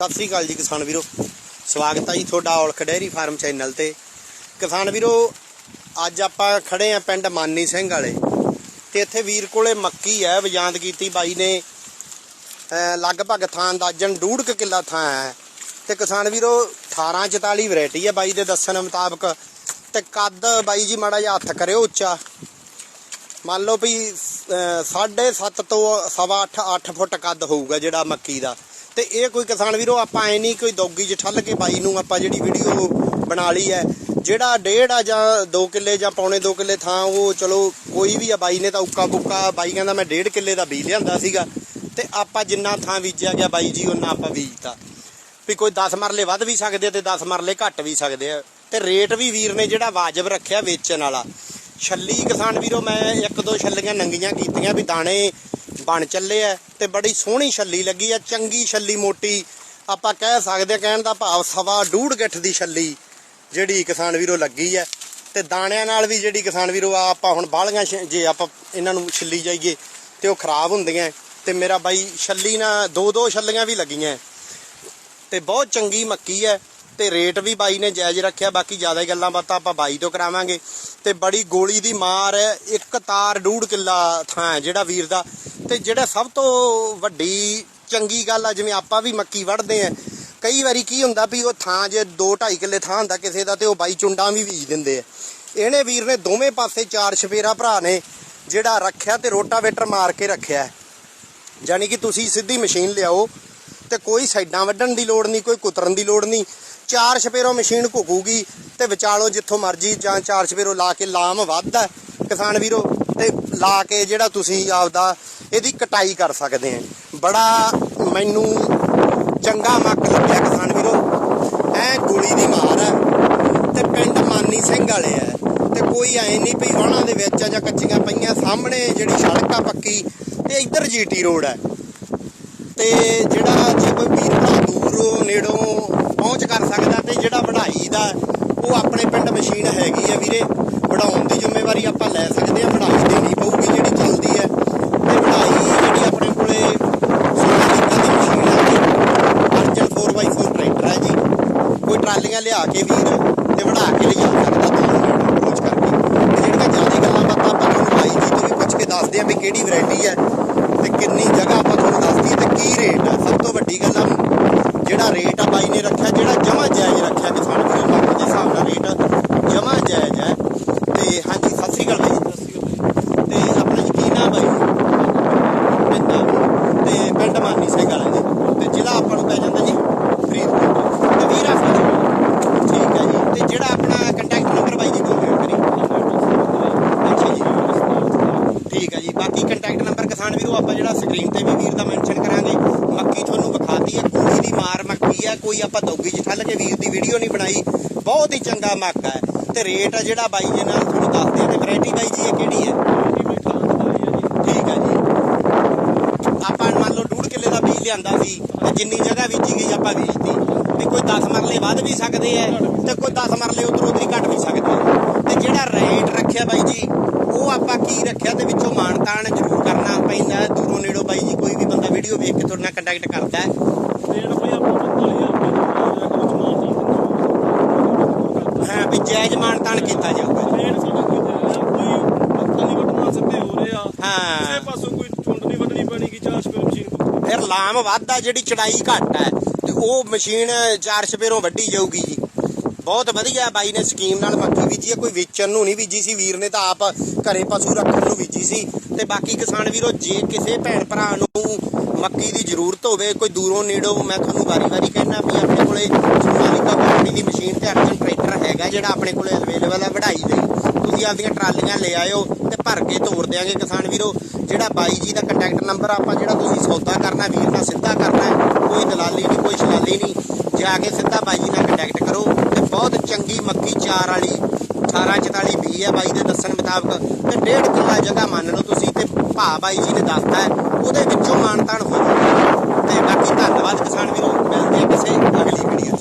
ਸਤਿ ਸ੍ਰੀ ਅਕਾਲ ਜੀ ਕਿਸਾਨ ਵੀਰੋ। ਸਵਾਗਤ ਹੈ ਜੀ ਤੁਹਾਡਾ ਔਲਖ ਡੈਰੀ ਫਾਰਮ ਚੈਨਲ ਤੇ। ਕਿਸਾਨ ਵੀਰੋ, ਅੱਜ ਆਪਾਂ ਖੜੇ ਆ ਪਿੰਡ ਮਾਨੀ ਸਿੰਘ ਵਾਲੇ। ਤੇ ਇੱਥੇ ਵੀਰ ਕੋਲੇ ਮੱਕੀ ਹੈ ਬਜਾਂਦ ਕੀਤੀ ਬਾਈ ਨੇ। ਲਗਭਗ ਥਾਂ ਅੰਦਾਜ਼ਨ ਡੂਢ ਕੁ ਕਿੱਲਾ ਥਾਂ ਹੈ। ਤੇ ਕਿਸਾਨ ਵੀਰੋ 1844 ਵੈਰਾਈਟੀ ਹੈ ਬਾਈ ਦੇ ਦੱਸਣ ਮੁਤਾਬਕ। ਤੇ ਕੱਦ ਬਾਈ ਜੀ ਮਾੜਾ ਜਿਹਾ ਹੱਥ ਕਰਿਓ ਉੱਚਾ। ਮੰਨ ਲਓ ਵੀ 7.5 ਤੋਂ ਸਵਾ 8 8 ਫੁੱਟ ਕੱਦ ਹੋਊਗਾ ਜਿਹੜਾ ਮੱਕੀ ਦਾ। ਤੇ ਇਹ ਕੋਈ ਕਿਸਾਨ ਵੀਰੋ, ਆਪਾਂ ਐ ਨਹੀਂ ਕੋਈ ਦੌਗੀ ਚ ਠੱਲ ਕੇ ਬਾਈ ਨੂੰ ਆਪਾਂ ਜਿਹੜੀ ਵੀਡੀਓ ਬਣਾ ਲਈ ਹੈ, ਜਿਹੜਾ ਡੇਢ ਆ ਜਾਂ 2 ਕਿੱਲੇ ਜਾਂ ਪੌਣੇ 2 ਕਿੱਲੇ ਥਾਂ, ਉਹ ਚਲੋ ਕੋਈ ਵੀ ਆ ਬਾਈ ਨੇ ਤਾਂ ਉੱਕਾ ਬੁੱਕਾ, ਬਾਈ ਕਹਿੰਦਾ ਮੈਂ ਡੇਢ ਕਿੱਲੇ ਦਾ ਬੀਜ ਲਿਆਂਦਾ ਸੀਗਾ। ਤੇ ਆਪਾਂ ਜਿੰਨਾ ਥਾਂ ਬੀਜਿਆ ਗਿਆ ਬਾਈ ਜੀ ਉਹਨਾਂ ਆਪਾਂ ਬੀਜਤਾ। ਵੀ ਕੋਈ 10 ਮਰਲੇ ਵੱਧ ਵੀ ਸਕਦੇ ਆ ਤੇ 10 ਮਰਲੇ ਘੱਟ ਵੀ ਸਕਦੇ ਆ। ਤੇ ਰੇਟ ਵੀ ਵੀਰ ਨੇ ਜਿਹੜਾ ਵਾਜਬ ਰੱਖਿਆ ਵੇਚਣ ਵਾਲਾ। ਛੱਲੀ ਕਿਸਾਨ ਵੀਰੋ, ਮੈਂ ਇੱਕ ਦੋ ਛੱਲੀਆਂ ਨੰਗੀਆਂ ਕੀਤੀਆਂ ਵੀ ਦਾਣੇ ਬਣ ਚੱਲੇ ਆ ਤੇ ਬੜੀ ਸੋਹਣੀ ਛੱਲੀ ਲੱਗੀ ਆ, ਚੰਗੀ ਛੱਲੀ ਮੋਟੀ। ਆਪਾਂ ਕਹਿ ਸਕਦੇ ਆ ਕਹਿਣ ਦਾ ਭਾਵ ਸਵਾ ਡੂੜ ਗਿੱਠ ਦੀ ਛੱਲੀ ਜਿਹੜੀ ਕਿਸਾਨ ਵੀਰੋ ਲੱਗੀ ਆ। ਤੇ ਦਾਣਿਆਂ ਨਾਲ ਵੀ ਜਿਹੜੀ ਕਿਸਾਨ ਵੀਰੋ ਆ, ਆਪਾਂ ਹੁਣ ਬਾਲੀਆਂ ਜੇ ਆਪਾਂ ਇਹਨਾਂ ਨੂੰ ਛਿੱਲੀ ਜਾਈਏ ਤੇ ਉਹ ਖਰਾਬ ਹੁੰਦੀਆਂ। ਤੇ ਮੇਰਾ ਬਾਈ ਛੱਲੀ ਨਾਲ ਦੋ ਦੋ ਛੱਲੀਆਂ ਵੀ ਲੱਗੀਆਂ। ਤੇ ਬਹੁਤ ਚੰਗੀ ਮੱਕੀ ਹੈ ਤੇ ਰੇਟ ਵੀ ਬਾਈ ਨੇ ਜਾਇਜ਼ ਰੱਖਿਆ, ਬਾਕੀ ਜ਼ਿਆਦਾ ਹੀ ਗੱਲਾਂ ਬਾਤਾਂ ਆਪਾਂ ਬਾਈ ਤੋਂ ਕਰਾਵਾਂਗੇ। ਤੇ ਬੜੀ ਗੋਲੀ ਦੀ ਮਾਰ ਹੈ ਇੱਕ ਤਾਰ ਡੂੜ ਕਿੱਲਾ ਥਾਂ ਹੈ ਜਿਹੜਾ ਵੀਰ ਦਾ। ਤੇ ਜਿਹੜਾ ਸਭ ਤੋਂ ਵੱਡੀ ਚੰਗੀ ਗੱਲ ਆ, ਜਿਵੇਂ ਆਪਾਂ ਵੀ ਮੱਕੀ ਵੱਢਦੇ ਆ, ਕਈ ਵਾਰੀ ਕੀ ਹੁੰਦਾ ਵੀ ਉਹ ਥਾਂ ਜੇ 2 2.5 ਕਿੱਲੇ ਥਾਂ ਹੁੰਦਾ ਕਿਸੇ ਦਾ ਤੇ ਉਹ ਬਾਈ ਚੁੰਡਾਂ ਵੀ ਬੀਜ ਦਿੰਦੇ ਆ। ਇਹਨੇ ਵੀਰ ਨੇ ਦੋਵੇਂ ਪਾਸੇ ਚਾਰ ਛਪੇਰਾ ਭਰਾ ਨੇ, ਜਿਹੜਾ ਰੱਖਿਆ ਤੇ ਰੋਟਾਵੇਟਰ ਮਾਰ ਕੇ ਰੱਖਿਆ। ਹੈ। ਯਾਨੀ ਕਿ ਤੁਸੀਂ ਸਿੱਧੀ ਮਸ਼ੀਨ ਲਿਆਓ ਤੇ ਕੋਈ ਸਾਈਡਾਂ ਵੱਢਣ ਦੀ ਲੋੜ ਨਹੀਂ, ਕੋਈ ਕੁਤਰਨ ਦੀ ਲੋੜ ਨਹੀਂ। ਚਾਰ ਛਪੇਰੋ ਮਸ਼ੀਨ ਘੁਕੂਗੀ ਤੇ ਵਿਚਾਲੋ ਜਿੱਥੋਂ ਮਰਜ਼ੀ ਜਾਂ ਚਾਰ ਛਪੇਰੋ ਲਾ ਕੇ ਲਾਮ ਵੱਧਦਾ। ਕਿਸਾਨ ਵੀਰੋ, ਤੇ ਲਾ ਕੇ ਜਿਹੜਾ ਤੁਸੀਂ ਆਪਦਾ ਇਹਦੀ ਕਟਾਈ ਕਰ ਸਕਦੇ ਆ ਬੜਾ ਮੈਨੂੰ ਚੰਗਾ ਮੱਕ ਲੱਗਿਆ ਕਿਸਾਨ ਵੀਰੋ। ਐ ਗੋਲੀ ਦੀ ਮਾਰ ਹੈ ਤੇ ਪਿੰਡ ਮਾਨੀ ਸਿੰਘ ਵਾਲੇ ਆ ਤੇ ਕੋਈ ਐ ਨਹੀਂ ਵੀ ਉਹਨਾਂ ਦੇ ਵਿੱਚ ਆ ਜਾਂ ਕੱਚੀਆਂ ਪਈਆਂ ਸਾਹਮਣੇ ਜਿਹੜੀ ਸੜਕ ਆ ਪੱਕੀ ਤੇ ਇੱਧਰ ਜੀਟੀ ਰੋਡ ਹੈ। ਤੇ ਜਿਹੜਾ ਜੇ ਕੋਈ ਵੀਰ ਭਰਾ ਦੂਰੋਂ ਨੇੜੋਂ ਪਹੁੰਚ ਕਰ ਸਕਦਾ ਤੇ ਜਿਹੜਾ ਵਢਾਈ ਦਾ ਉਹ ਆਪਣੇ ਪਿੰਡ ਮਸ਼ੀਨ ਹੈਗੀ ਆ ਵੀਰੇ ਵਢਾਉਣ ਦੀ ਜ਼ਿੰਮੇਵਾਰੀ ਆਪਾਂ ਲੈ ਸਕਦੇ ਆ ਵਢਾਈ ਦੇਣੀ ਪਊਗੀ ਜਿਹੜੀ ਚੱਲਦੀ ਹੈ ਤੇ ਵਢਾਈ ਜਿਹੜੀ ਆਪਣੇ ਕੋਲੇ ਸੋਨਾਲੀਕਾ ਦੀ ਮਸ਼ੀਨ ਹੈ ਜੀ ਅਰਜਨ 4x4 ਟਰੈਕਟਰ ਹੈ ਜੀ ਕੋਈ ਟਰਾਲੀਆਂ ਲਿਆ ਕੇ ਵੀਰ ਤੇ ਵਢਾ ਕੇ ਲਿਜਾ ਸਕਦਾ ਤੁਹਾਨੂੰ ਅਪਰੋਚ ਕਰਕੇ। ਤੇ ਜਿਹੜੀਆਂ ਜ਼ਿਆਦਾ ਗੱਲਾਂ ਬਾਤਾਂ ਆਪਾਂ ਤੁਹਾਨੂੰ ਬਾਈ ਜੀ ਤੋਂ ਪੁੱਛ ਕੇ ਦੱਸਦੇ ਆ ਵੀ ਕਿਹੜੀ ਵੈਰਾਈਟੀ ਹੈ ਤੇ ਕਿੰਨੀ ਜਗ੍ਹਾ ਆਪਾਂ ਤੁਹਾਨੂੰ ਦੱਸਦੀ ਤੇ ਕੀ ਰੇਟ ਹੈ ਸਭ ਤੋਂ ਵੱਡੀ ਗੱਲ ਆ ਜਿਹੜਾ ਰੇਟ ਆ ਬਾਈ ਨੇ ਰੱਖਿਆ ਜਿਹੜਾ ਜਮਾ ਜਾਇਜ਼ ਰੱਖਿਆ ਕਿਸਾਨ ਵੀਰੋ ਬਾਕੀ ਦੇ ਹਿਸਾਬ ਨਾਲ ਰੇਟ ਜਮਾ ਜਾਇਜ਼ ਹੈ ਤੇ ਹਾਂਜੀ ਸਤਿ ਸ੍ਰੀ ਅਕਾਲ ਬਾਈ ਤੇ ਆਪਣਾ ਜੀ ਕੀ ਨਾਮ ਬਾਈ ਪਿੰਡ ਤੇ ਪਿੰਡ ਮਾਨੀ ਸਿੰਘ ਵਾਲਾ ਜੀ ਤੇ ਜ਼ਿਲ੍ਹਾ ਆਪਾਂ ਨੂੰ ਪੈ ਜਾਂਦਾ ਜੀ ਫਰੀਦਕੋਟ ਤੇ ਵੀਰ ਆਪਣਾ ਠੀਕ ਹੈ ਜੀ ਤੇ ਜਿਹੜਾ ਆਪਣਾ ਕੰਟੈਕਟ ਨੰਬਰ ਬਾਈ ਜੀ ਬੋਲਿਓ ਕਰੀ। ਅੱਛਾ ਜੀ। ਠੀਕ ਹੈ ਜੀ। ਬਾਕੀ ਕੰਟੈਕਟ ਨੰਬਰ ਕਿਸਾਨ ਵੀਰੋ, ਆਪਾਂ ਜਿਹੜਾ ਸਕਰੀਨ ਤੇ ਵੀ ਵੀਰ ਦਾ ਮੈਂਸ਼ਨ ਕਰਾਂਗੇ। ਮੱਕੀ ਤੁਹਾਨੂੰ ਵਿਖਾਤੀ ਹੈ ਗੋਲੀ ਦੀ ਮਾਰ ਮੱਕੀ ਹੈ ਕੋਈ ਆਪਾਂ ਦੋਗੀ ਚ ਠੱਲ ਕੇ ਵੀਰ ਦੀ ਵੀਡੀਓ ਨਹੀਂ ਬਣਾਈ। ਬਹੁਤ ਹੀ ਚੰਗਾ ਮੱਕ ਹੈ ਤੇ ਰੇਟ ਆ ਜਿਹੜਾ ਬਾਈ ਜੀ ਨਾਲ ਤੁਹਾਨੂੰ ਦੱਸਦੇ ਆ, ਤੇ ਵੈਰਾਈਟੀ ਬਾਈ ਜੀ ਇਹ ਕਿਹੜੀ ਹੈ ਠੀਕ ਹੈ ਜੀ। ਆਪਾਂ ਮੰਨ ਲਓ ਡੂਢ ਕਿੱਲੇ ਦਾ ਬੀਜ ਲਿਆਂਦਾ ਸੀ, ਤੇ ਜਿੰਨੀ ਜਗ੍ਹਾ ਬੀਜੀ ਗਈ ਆਪਾਂ ਬੀਜਤੀ ਤੇ ਕੋਈ 10 ਮਰਲੇ ਵੱਧ ਵੀ ਸਕਦੇ ਐ ਤੇ ਕੋਈ 10 ਮਰਲੇ ਉਧਰ ਉਧਰ ਹੀ ਘਟ ਵੀ ਸਕਦੇ ਆ ਤੇ ਜਿਹੜਾ ਰੇਟ ਰੱਖਿਆ ਬਾਈ ਜੀ ਉਹ ਆਪਾਂ ਕੀ ਰੱਖਿਆ ਤੇ ਵਿੱਚੋਂ ਮਾਨਤਾਨ ਜ਼ਰੂਰ ਕਰਨਾ ਪੈਂਦਾ। ਦੂਰੋਂ ਨੇੜੋਂ ਬਾਈ ਜੀ ਕੋਈ ਵੀ ਬੰਦਾ ਵੀਡੀਓ ਵੇਖ ਕੇ ਤੁਹਾਡੇ ਨਾਲ ਕੰਟੈਕਟ ਕਰਦਾ ਹੈ ਹਾਂ ਵੀ ਜਾਇਜ਼ ਮਾਨਤਾਨ ਕੀਤਾ ਜਾਊਗਾ ਹਾਂ ਫਿਰ ਲਾਮ ਵੱਧਦਾ ਜਿਹੜੀ ਚੜਾਈ ਘੱਟ ਹੈ ਉਹ ਮਸ਼ੀਨ ਚਾਰ ਛਪੇਰੋਂ ਵੱਢੀ ਜਾਊਗੀ ਜੀ। ਬਹੁਤ ਵਧੀਆ ਬਾਈ ਨੇ ਸਕੀਮ ਨਾਲ ਮੱਕੀ ਬੀਜੀ ਹੈ, ਕੋਈ ਵੇਚਣ ਨੂੰ ਨਹੀਂ ਬੀਜੀ ਸੀ, ਵੀਰ ਨੇ ਤਾਂ ਆਪ ਘਰੇ ਪਸ਼ੂ ਰੱਖਣ ਨੂੰ ਬੀਜੀ ਸੀ। ਤੇ ਬਾਕੀ ਕਿਸਾਨ ਵੀਰੋ, ਜੇ ਕਿਸੇ ਭੈਣ ਭਰਾ ਨੂੰ ਮੱਕੀ ਦੀ ਜ਼ਰੂਰਤ ਹੋਵੇ, ਕੋਈ ਦੂਰੋਂ ਨੇੜੋਂ, ਮੈਂ ਤੁਹਾਨੂੰ ਵਾਰੀ-ਵਾਰੀ ਕਹਿਣਾ ਵੀ ਆਪਣੇ ਕੋਲੇ ਸੋਨਾਲੀਕਾ ਕੰਪਨੀ ਦੀ ਮਸ਼ੀਨ ਤੇ ਅਰਜਨ ਟਰੈਕਟਰ ਹੈਗਾ ਜਿਹੜਾ ਆਪਣੇ ਕੋਲੇ ਅਵੇਲੇਬਲ ਹੈ, ਵਢਾਈ ਲਈ ਤੁਸੀਂ ਆਪਦੀਆਂ ਟਰਾਲੀਆਂ ਲੈ ਆਇਓ ਤੇ ਭਰ ਕੇ ਤੋੜ ਦਿਆਂਗੇ ਕਿਸਾਨ ਵੀਰੋ। ਜਿਹੜਾ ਬਾਈ ਜੀ ਦਾ ਕੰਟੈਕਟ ਨੰਬਰ ਆਪਾਂ ਜਿਹੜਾ ਤੁਸੀਂ ਸੌਦਾ ਕਰਨਾ ਵੀਰ ਦਾ ਸਿੱਧਾ ਕਰਨਾ ਕੋਈ ਦਲਾਲੀ ਨਹੀਂ, ਕੋਈ ਸ਼ਲਾਲੀ ਨਹੀਂ, ਜਾ ਕੇ ਸਿੱਧਾ ਬਾਈ ਜੀ ਨਾਲ ਕੰਟੈਕਟ ਕਰੋ ਤੇ ਬਹੁਤ ਚੰਗੀ ਮੱਕੀ ਚਾਰ ਵਾਲੀ 1844 ਬੀ ਹੈ ਬਾਈ ਦੇ ਦੱਸਣ ਮੁਤਾਬਕ ਤੇ ਡੇਢ ਕਿੱਲਾ ਜਗ੍ਹਾ ਮੰਨ ਲਓ ਤੁਸੀਂ ਤੇ ਭਾ ਬਾਈ ਜੀ ਨੇ ਦੱਸਦਾ ਉਹਦੇ ਵਿੱਚੋਂ ਮਾਨਤਾਨ ਹੋ ਜਾਊਗਾ ਤੇ ਬਾਕੀ ਧੰਨਵਾਦ ਕਿਸਾਨ ਵੀਰੋ, ਮਿਲਦੇ ਆ ਕਿਸੇ ਅਗਲੀ ਵੀਡੀਓ